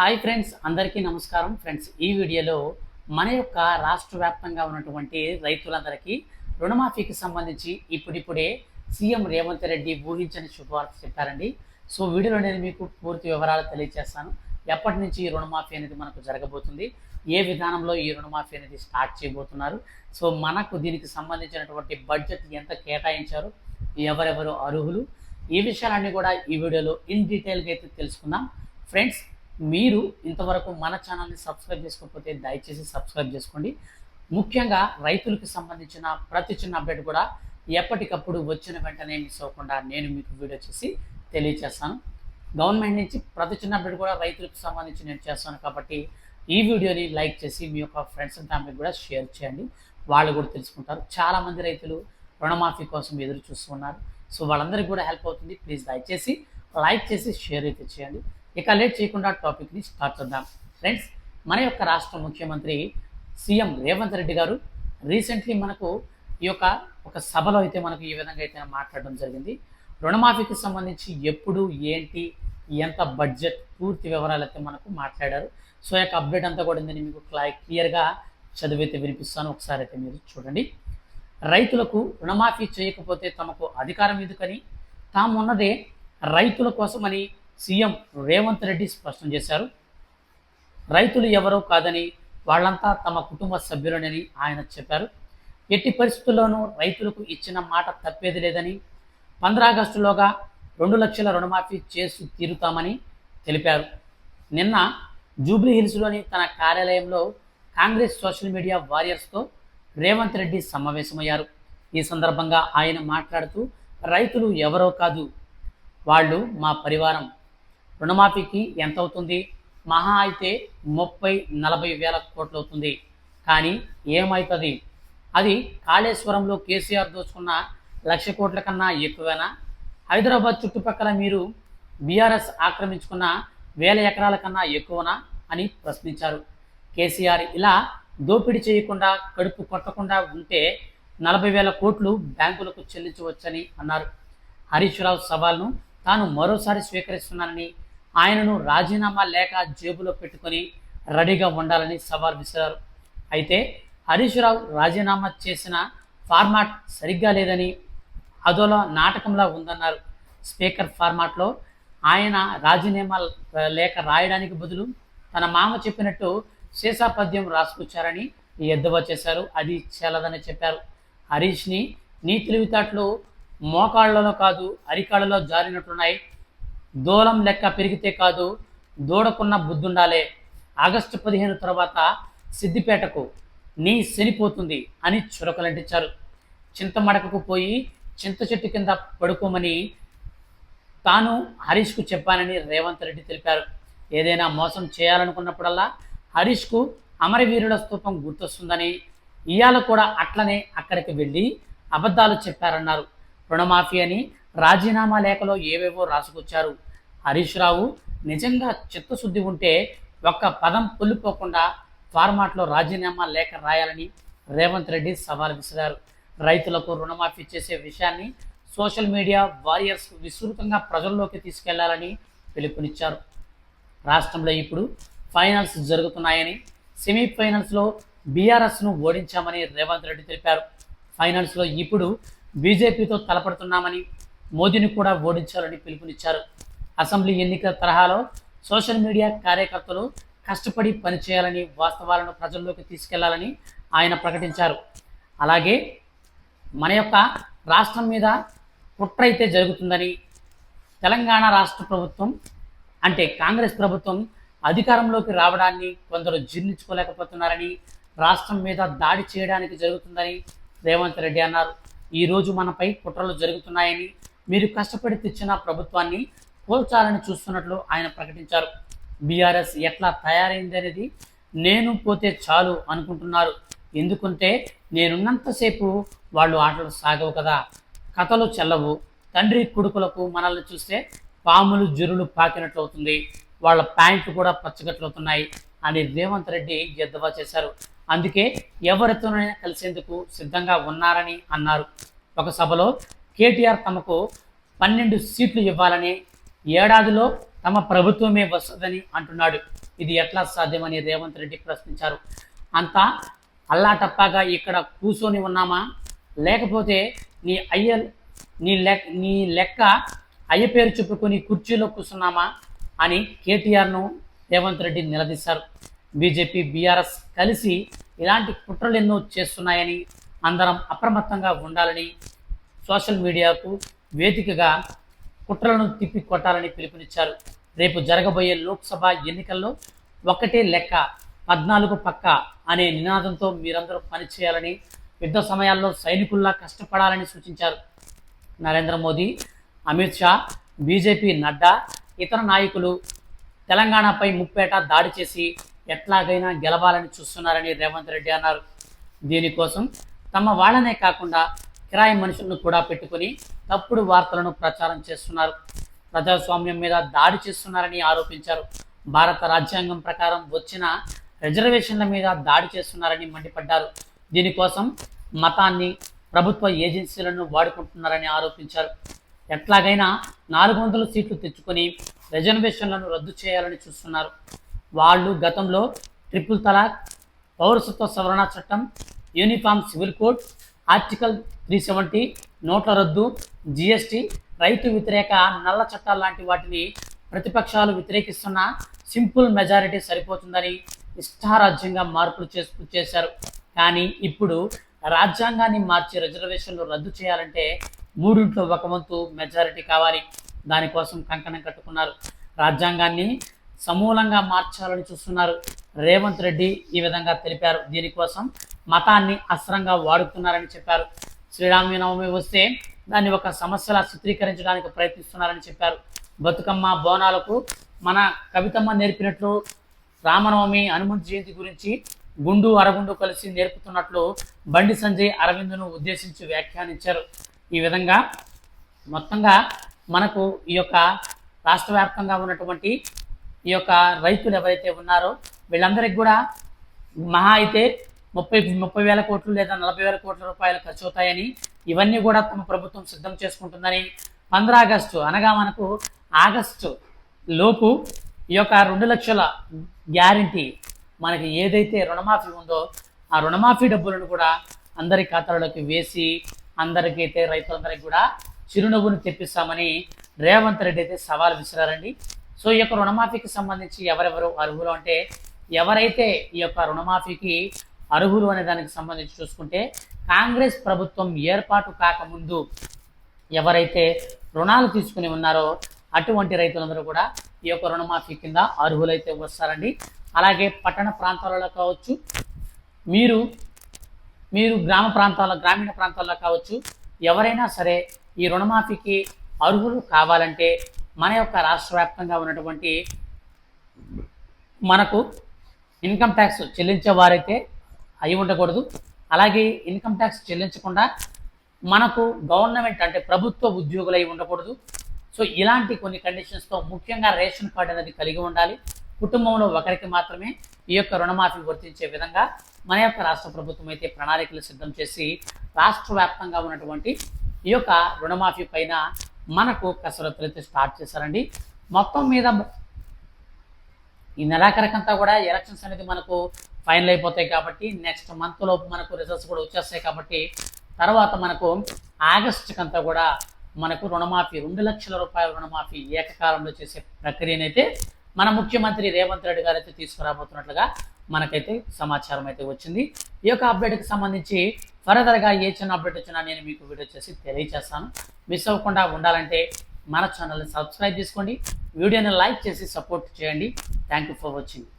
Hi friends అందరికీ నమస్కారం. Friends ఈ వీడియోలో మన యొక్క రాష్ట్ర వ్యాప్తంగా ఉన్నటువంటి రైతులందరికీ రుణమాఫీకి సంబంధించి ఇప్పుడిప్పుడే సీఎం రేవంత్ రెడ్డి ఊహించని శుభవార్త చెప్పారండి. సో వీడియోలో నేను మీకు పూర్తి వివరాలు తెలియజేస్తాను ఎప్పటి నుంచి ఈ రుణమాఫీ అనేది మనకు జరగబోతుంది? ఏ విధానంలో ఈ రుణమాఫీ అనేది స్టార్ట్ చేయబోతున్నారు? సో మనకు దీనికి సంబంధించినటువంటి బడ్జెట్ ఎంత కేటాయించారు? ఎవరెవరు అర్హులు? ఈ విషయాలన్నీ కూడా ఈ వీడియోలో ఇన్ డీటెయిల్గా అయితే తెలుసుకుందాం. ఫ్రెండ్స్ మీరు ఇంతవరకు మన ఛానల్ని సబ్స్క్రైబ్ చేసుకోకపోతే దయచేసి సబ్స్క్రైబ్ చేసుకోండి. ముఖ్యంగా రైతులకు సంబంధించిన ప్రతి చిన్న అప్డేట్ కూడా ఎప్పటికప్పుడు వచ్చిన వెంటనే మిస్ అవ్వకుండా నేను మీకు వీడియో చేసి తెలియజేస్తాను గవర్నమెంట్ నుంచి ప్రతి చిన్న అప్డేట్ కూడా రైతులకు సంబంధించి నేను చేస్తాను కాబట్టి ఈ వీడియోని లైక్ చేసి మీ యొక్క ఫ్రెండ్స్ అండ్ ఫ్యామిలీకి కూడా షేర్ చేయండి. వాళ్ళు కూడా తెలుసుకుంటారు. చాలామంది రైతులు రుణమాఫీ కోసం ఎదురు చూస్తున్నారు. సో వాళ్ళందరికీ కూడా హెల్ప్ అవుతుంది. ప్లీజ్ దయచేసి లైక్ చేసి షేర్ అయితే చేయండి. ఇక లేట్ చేయకుండా టాపిక్ని స్టార్ట్ చేద్దాం. ఫ్రెండ్స్ మన యొక్క రాష్ట్ర ముఖ్యమంత్రి సీఎం రేవంత్ రెడ్డి గారు రీసెంట్లీ మనకు ఈ యొక్క ఒక సభలో అయితే మనకు ఈ విధంగా అయితే మాట్లాడడం జరిగింది. రుణమాఫీకి సంబంధించి ఎప్పుడు ఏంటి ఎంత బడ్జెట్ పూర్తి వివరాలు అయితే మనకు మాట్లాడారు. సో యొక్క అప్డేట్ అంతా కూడా నేను మీకు క్లా క్లియర్గా చదివైతే వినిపిస్తాను. ఒకసారి అయితే మీరు చూడండి. రైతులకు రుణమాఫీ చేయకపోతే తమకు అధికారం ఎందుకని? తాము ఉన్నదే రైతుల కోసమని సీఎం రేవంత్ రెడ్డి స్పష్టం చేశారు. రైతులు ఎవరో కాదని వాళ్ళంతా తమ కుటుంబ సభ్యులనని ఆయన చెప్పారు. ఎట్టి పరిస్థితుల్లోనూ రైతులకు ఇచ్చిన మాట తప్పేది లేదని పంద్రాగస్టులోగా రెండు లక్షల రుణమాఫీ చేసి తీరుతామని తెలిపారు. నిన్న జూబ్లీహిల్స్లోని తన కార్యాలయంలో కాంగ్రెస్ సోషల్ మీడియా వారియర్స్తో రేవంత్ రెడ్డి సమావేశమయ్యారు. ఈ సందర్భంగా ఆయన మాట్లాడుతూ రైతులు ఎవరో కాదు వాళ్ళు మా పరివారం. రుణమాఫీకి ఎంత అవుతుంది మహా అయితే ముప్పై నలభై వేల కోట్లు అవుతుంది కానీ ఏమవుతుంది అది కాళేశ్వరంలో కేసీఆర్ దోచుకున్న లక్ష కోట్ల కన్నా ఎక్కువేనా? హైదరాబాద్ చుట్టుపక్కల మీరు బీఆర్ఎస్ ఆక్రమించుకున్న వేల ఎకరాల కన్నా ఎక్కువనా? అని ప్రశ్నించారు. కేసీఆర్ ఇలా దోపిడీ చేయకుండా కడుపు కొట్టకుండా ఉంటే నలభై వేల కోట్లు బ్యాంకులకు చెల్లించవచ్చని అన్నారు. హరీష్ రావు సవాల్ను తాను మరోసారి స్వీకరిస్తున్నానని ఆయనను రాజీనామా లేక జేబులో పెట్టుకొని రెడీగా ఉండాలని సవాల్ విసిరారు. అయితే హరీష్ రావు రాజీనామా చేసిన ఫార్మాట్ సరిగ్గా లేదని అదోలో నాటకంలా ఉందన్నారు. స్పీకర్ ఫార్మాట్లో ఆయన రాజీనామా లేఖ రాయడానికి బదులు తన మామ చెప్పినట్టు శేషాపద్యం రాసుకొచ్చారని ఎద్దువా చేశారు. అది చెల్లదని చెప్పారు. హరీష్ని నీ తెలివితేటలు మోకాళ్ళలో కాదు అరికాళ్ళలో జారినట్టున్నాయి దూలం లెక్క పెరిగితే కాదు దూడకున్న బుద్ధుండాలే. ఆగస్టు పదిహేను తర్వాత సిద్దిపేటకు నీ శనిపోతుంది అని చురకలంటించారు. చింతమడకకు పోయి చింత చెట్టు కింద పడుకోమని తాను హరీష్కు చెప్పానని రేవంత్ రెడ్డి తెలిపారు. ఏదైనా మోసం చేయాలనుకున్నప్పుడల్లా హరీష్కు అమరవీరుల స్తూపం గుర్తొస్తుందని ఇయాల కూడా అట్లనే అక్కడికి వెళ్ళి అబద్ధాలు చెప్పారన్నారు. రుణమాఫీ అని రాజీనామా లేఖలో ఏవేవో రాసుకొచ్చారు. హరీష్ రావు నిజంగా చిత్తశుద్ధి ఉంటే ఒక్క పదం పొల్లిపోకుండా ఫార్మాట్లో రాజీనామా లేఖ రాయాలని రేవంత్ రెడ్డి సవాల్ విసిరారు. రైతులకు రుణమాఫీ చేసే విషయాన్ని సోషల్ మీడియా వారియర్స్ విస్తృతంగా ప్రజల్లోకి తీసుకెళ్ళాలని పిలుపునిచ్చారు. రాష్ట్రంలో ఇప్పుడు ఫైనల్స్ జరుగుతున్నాయని సెమీఫైనల్స్లో బీఆర్ఎస్ను ఓడించామని రేవంత్ రెడ్డి తెలిపారు. ఫైనల్స్లో ఇప్పుడు బీజేపీతో తలపడుతున్నామని మోదీని కూడా ఓడించాలని పిలుపునిచ్చారు. అసెంబ్లీ ఎన్నికల తరహాలో సోషల్ మీడియా కార్యకర్తలు కష్టపడి పనిచేయాలని వాస్తవాలను ప్రజల్లోకి తీసుకెళ్ళాలని ఆయన ప్రకటించారు. అలాగే మన యొక్క రాష్ట్రం మీద కుట్ర అయితే జరుగుతుందని తెలంగాణ రాష్ట్ర ప్రభుత్వం అంటే కాంగ్రెస్ ప్రభుత్వం అధికారంలోకి రావడాన్ని కొందరు జీర్ణించుకోలేకపోతున్నారని రాష్ట్రం మీద దాడి చేయడానికి జరుగుతుందని రేవంత్ రెడ్డి అన్నారు. ఈరోజు మనపై కుట్రలు జరుగుతున్నాయని మీరు కష్టపడి తెచ్చిన ప్రభుత్వాన్ని కోల్చాలని చూస్తున్నట్లు ఆయన ప్రకటించారు. బీఆర్ఎస్ ఎట్లా తయారైంది అనేది నేను పోతే చాలు అనుకుంటున్నారు. ఎందుకంటే నేనున్నంతసేపు వాళ్ళు ఆటలు సాగవు కదా. కథలు చెల్లవు. తండ్రి కొడుకులకు మనల్ని చూస్తే పాములు జురులు పాకినట్లు అవుతుంది. వాళ్ళ ప్యాంట్లు కూడా పచ్చగట్లవుతున్నాయి అని రేవంత్ రెడ్డి ఎద్దవా చేశారు. అందుకే ఎవరితోనైనా కలిసేందుకు సిద్ధంగా ఉన్నారని అన్నారు. ఒక సభలో కేటీఆర్ తమకు పన్నెండు సీట్లు ఇవ్వాలని ఏడాదిలో తమ ప్రభుత్వమే వస్తుందని అంటున్నాడు. ఇది ఎట్లా సాధ్యమని రేవంత్ రెడ్డి ప్రశ్నించారు. అంతా అల్లాటప్పాగా ఇక్కడ కూర్చొని ఉన్నామా? లేకపోతే నీ అయ్య నీ లెక్క నీ లెక్క అయ్య పేరు చెప్పుకొని కుర్చీలో కూర్చున్నామా అని కేటీఆర్ను రేవంత్ రెడ్డి నిలదీశారు. బీజేపీ బీఆర్ఎస్ కలిసి ఇలాంటి కుట్రలు ఎన్నో చేస్తున్నాయని అందరం అప్రమత్తంగా ఉండాలని సోషల్ మీడియాకు వేదికగా కుట్రలను తిప్పి కొట్టాలని పిలుపునిచ్చారు. రేపు జరగబోయే లోక్సభ ఎన్నికల్లో ఒకటే లెక్క పద్నాలుగు పక్క అనే నినాదంతో మీరందరూ పనిచేయాలని యుద్ధ సమయాల్లో సైనికుల్లా కష్టపడాలని సూచించారు. నరేంద్ర మోదీ అమిత్ షా బీజేపీ నడ్డా ఇతర నాయకులు తెలంగాణపై ముప్పేట దాడి చేసి ఎట్లాగైనా గెలవాలని చూస్తున్నారని రేవంత్ రెడ్డి అన్నారు. దీనికోసం తమ వాళ్ళనే కాకుండా కిరాయి మనుషులను కూడా పెట్టుకుని తప్పుడు వార్తలను ప్రచారం చేస్తున్నారు. ప్రజాస్వామ్యం మీద దాడి చేస్తున్నారని ఆరోపించారు. భారత రాజ్యాంగం ప్రకారం వచ్చిన రిజర్వేషన్ల మీద దాడి చేస్తున్నారని మండిపడ్డారు. దీనికోసం మతాన్ని ప్రభుత్వ ఏజెన్సీలను వాడుకుంటున్నారని ఆరోపించారు. ఎట్లాగైనా నాలుగు వందల సీట్లు తెచ్చుకొని రిజర్వేషన్లను రద్దు చేయాలని చూస్తున్నారు. వాళ్ళు గతంలో ట్రిపుల్ తలాక్ పౌరసత్వ సవరణ చట్టం uniform civil code article three seventy నోట్ల రద్దు జిఎస్టీ రైతు వ్యతిరేక నల్ల చట్టాలు లాంటి వాటిని ప్రతిపక్షాలు వ్యతిరేకిస్తున్న సింపుల్ మెజారిటీ సరిపోతుందని ఇష్టారాజ్యంగా మార్పులు చేసు చేశారు. కానీ ఇప్పుడు రాజ్యాంగాన్ని మార్చి రిజర్వేషన్లు రద్దు చేయాలంటే మూడింట్లో ఒక వంతు మెజారిటీ కావాలి. దానికోసం కంకణం కట్టుకున్నారు. రాజ్యాంగాన్ని సమూలంగా మార్చాలని చూస్తున్నారు. రేవంత్ రెడ్డి ఈ విధంగా తెలిపారు. దీనికోసం మతాన్ని అస్త్రంగా వాడుతున్నారని చెప్పారు. శ్రీరామనవమి వస్తే దాన్ని ఒక సమస్యలా చిత్రీకరించడానికి ప్రయత్నిస్తున్నారని చెప్పారు. బతుకమ్మ బోనాలకు మన కవితమ్మ నేర్పినట్లు రామనవమి హనుమంత్ జయంతి గురించి గుండు అరగుండు కలిసి నేర్పుతున్నట్లు బండి సంజయ్ అరవింద్ను ఉద్దేశించి వ్యాఖ్యానించారు. ఈ విధంగా మొత్తంగా మనకు ఈ యొక్క రాష్ట్ర వ్యాప్తంగా ఉన్నటువంటి ఈ యొక్క రైతులు ఎవరైతే ఉన్నారో వీళ్ళందరికీ కూడా మహా అయితే ముప్పై ముప్పై వేల కోట్లు లేదా నలభై వేల కోట్ల రూపాయలు ఖర్చు అవుతాయని ఇవన్నీ కూడా తమ ప్రభుత్వం సిద్ధం చేసుకుంటుందని పంద్ర ఆగస్టు అనగా మనకు ఆగస్టు లోపు ఈ యొక్క రెండు లక్షల గ్యారంటీ మనకి ఏదైతే రుణమాఫీ ఉందో ఆ రుణమాఫీ డబ్బులను కూడా అందరి ఖాతాలోకి వేసి అందరికైతే రైతులందరికీ కూడా చిరునవ్వును తెప్పిస్తామని రేవంత్ రెడ్డి అయితే సవాల్ విసిరారండి. సో ఈ యొక్క రుణమాఫీకి సంబంధించి ఎవరెవరు అర్హులు అంటే ఎవరైతే ఈ యొక్క రుణమాఫీకి అర్హులు అనే దానికి సంబంధించి చూసుకుంటే కాంగ్రెస్ ప్రభుత్వం ఏర్పాటు కాకముందు ఎవరైతే రుణాలు తీసుకుని ఉన్నారో అటువంటి రైతులందరూ కూడా ఈ యొక్క రుణమాఫీ కింద అర్హులైతే వస్తారండి. అలాగే పట్టణ ప్రాంతాలలో కావచ్చు మీరు మీరు గ్రామ ప్రాంతాల గ్రామీణ ప్రాంతాల్లో కావచ్చు ఎవరైనా సరే ఈ రుణమాఫీకి అర్హులు కావాలంటే మన యొక్క రాష్ట్ర వ్యాప్తంగా ఉన్నటువంటి మనకు ఇన్కమ్ ట్యాక్స్ చెల్లించే వారైతే అయి ఉండకూడదు. అలాగే ఇన్కమ్ ట్యాక్స్ చెల్లించకుండా మనకు గవర్నమెంట్ అంటే ప్రభుత్వ ఉద్యోగులు అయి ఉండకూడదు. సో ఇలాంటి కొన్ని కండిషన్స్తో ముఖ్యంగా రేషన్ కార్డు అనేది కలిగి ఉండాలి. కుటుంబంలో ఒకరికి మాత్రమే ఈ యొక్క రుణమాఫీ వర్తించే విధంగా మన యొక్క రాష్ట్ర ప్రభుత్వం అయితే ప్రణాళికలు సిద్ధం చేసి రాష్ట్ర వ్యాప్తంగా ఉన్నటువంటి ఈ యొక్క రుణమాఫీ పైన మనకు కసరత్తులు అయితే స్టార్ట్ చేశారండి. మొత్తం మీద ఈ నెలాఖరికంతా కూడా ఎలక్షన్స్ అనేది మనకు ఫైనల్ అయిపోతాయి కాబట్టి నెక్స్ట్ మంత్ లోపు మనకు రిజల్ట్స్ కూడా వచ్చేస్తాయి కాబట్టి తర్వాత మనకు ఆగస్టుకంతా కూడా మనకు రుణమాఫీ రెండు లక్షల రూపాయల రుణమాఫీ ఏకకాలంలో చేసే ప్రక్రియనైతే మన ముఖ్యమంత్రి రేవంత్ రెడ్డి గారు అయితే తీసుకురాబోతున్నట్లుగా మనకైతే సమాచారం అయితే వచ్చింది. ఈ యొక్క అప్డేట్కి సంబంధించి ఫర్దర్గా ఏ చిన్న అప్డేట్ వచ్చినా నేను మీకు వీడియో చేసి తెలియజేస్తాను. మిస్ అవ్వకుండా ఉండాలంటే మన ఛానల్ని సబ్స్క్రైబ్ చేసుకోండి. వీడియోని లైక్ చేసి సపోర్ట్ చేయండి. Thank you for watching